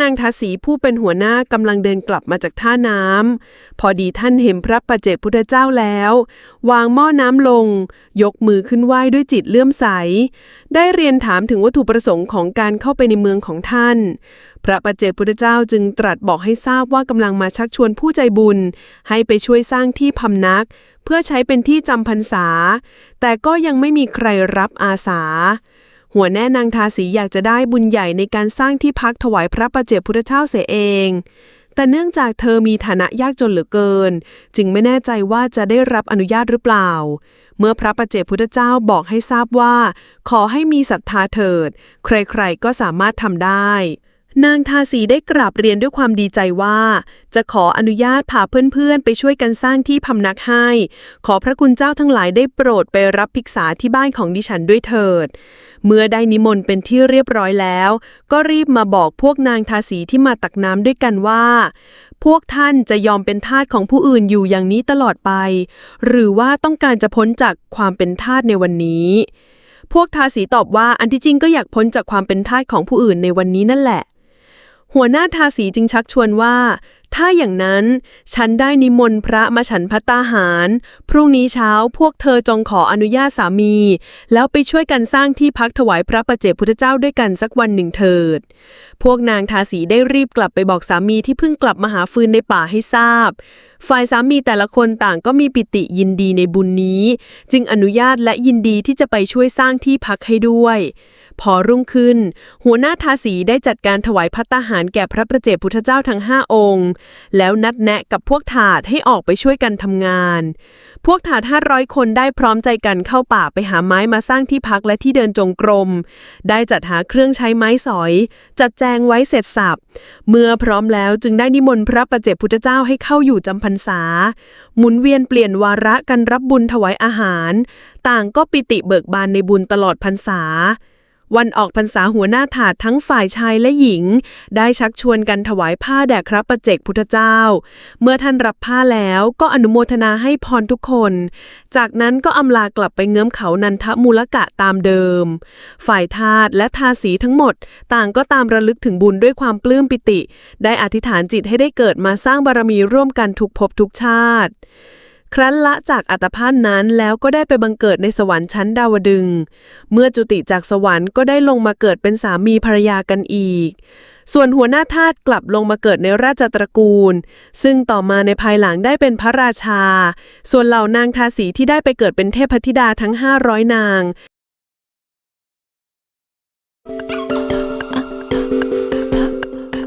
นางทาสีผู้เป็นหัวหน้ากำลังเดินกลับมาจากท่าน้ำพอดีท่านเห็นพระประเจกพุทธเจ้าแล้ว วางหม้อน้ำลง ยกมือขึ้นไหว้ด้วยจิตเลื่อมใส ได้เรียนถามถึงวัตถุประสงค์ของการเข้าไปในเมืองของท่าน พระประเจกพุทธเจ้าจึงตรัสบอกให้ทราบว่ากำลังมาชักชวนผู้ใจบุญ ให้ไปช่วยสร้างที่พำนัก เพื่อใช้เป็นที่จำพรรษา แต่ก็ยังไม่มีใครรับอาสา หัวแน่นางทาสีอยากจะได้บุญใหญ่ในการสร้างที่พักถวายพระประเจกพุทธเจ้าเสียเอง แต่เนื่องจากเธอมีฐานะยากจนเหลือเกิน จึงไม่แน่ใจว่าจะได้รับอนุญาตหรือเปล่า เมื่อพระประเจกพุทธเจ้าบอกให้ทราบว่า ขอให้มีศรัทธาเถิด ใครๆก็สามารถทำได้ นางทาสีได้กราบเรียนด้วยความดีใจว่า จะขออนุญาตพาเพื่อนๆ ไปช่วยกันสร้างที่พำนักให้ ขอพระคุณเจ้าทั้งหลายได้โปรดไปรับภิกษาที่บ้านของดิฉันด้วยเถิด เมื่อได้นิมนต์เป็นที่เรียบร้อยแล้ว ก็รีบมาบอกพวกนางทาสีที่มาตักน้ำด้วยกันว่า พวกท่านจะยอมเป็นทาสของผู้อื่นอยู่อย่างนี้ตลอดไป หรือว่าต้องการจะพ้นจากความเป็นทาสในวันนี้พวกทาสีตอบว่าอันที่จริงก็อยากพ้นจากความเป็นทาสของผู้อื่นในวันนี้นั่นแหละ หัวหน้าทาสีจึงชักชวนว่าถ้าอย่างนั้น ฉันได้นิมนต์พระมาฉันพัตตาหาร พรุ่งนี้เช้าพวกเธอจงขออนุญาตสามี แล้วไปช่วยกันสร้างที่พักถวายพระประเจพุทธเจ้าด้วยกันสักวันหนึ่งเถิด พวกนางทาสีได้รีบกลับไปบอกสามีที่เพิ่งกลับมาหาฟืนในป่าให้ทราบ ฝ่ายสามีแต่ละคนต่างก็มีปิติยินดีในบุญนี้ จึงอนุญาตและยินดีที่จะไปช่วยสร้างที่พักให้ด้วยพอรุ่งขึ้น หัวหน้าทาสีได้จัดการถวายพัตตาหารแก่พระประเจพุทธเจ้าทั้งห้าองค์แล้วนัดแนะกับพวกถาดให้ออกไปช่วยกันทำงาน พวกถาด 500 คนได้พร้อมใจกันเข้าป่าไปหาไม้มาสร้างที่พักและที่เดินจงกรม ได้จัดหาเครื่องใช้ไม้สอย จัดแจงไว้เสร็จสับ เมื่อพร้อมแล้วจึงได้นิมนต์พระประเจพุทธเจ้าให้เข้าอยู่จำพรรษา หมุนเวียนเปลี่ยนวาระกันรับบุญถวายอาหาร ต่างก็ปิติเบิกบานในบุญตลอดพรรษา วันออกพรรษาหัวหน้าถาดทั้งฝ่ายชายและหญิง ได้ชักชวนกันถวายผ้าแด่พระประเจกพุทธเจ้า เมื่อท่านรับผ้าแล้วก็อนุโมทนาให้พรทุกคน จากนั้นก็อำลากลับไปเงื้อมเขานันทมูลกะตามเดิม ฝ่ายทาสและทาสีทั้งหมด ต่างก็ตามระลึกถึงบุญด้วยความปลื้มปิติ ได้อธิษฐานจิตให้ได้เกิดมาสร้างบารมีร่วมกันทุกภพทุกชาติ ครั้นละจากอัตภาพนั้นแล้วก็ได้ไปบังเกิดในสวรรค์ชั้นดาวดึง เมื่อจุติจากสวรรค์ก็ได้ลงมาเกิดเป็นสามีภรรยากันอีก ส่วนหัวหน้าทาสกลับลงมาเกิดในราชตระกูล ซึ่งต่อมาในภายหลังได้เป็นพระราชา ส่วนเหล่านางทาสีที่ได้ไปเกิดเป็นเทพธิดาทั้ง 500 นาง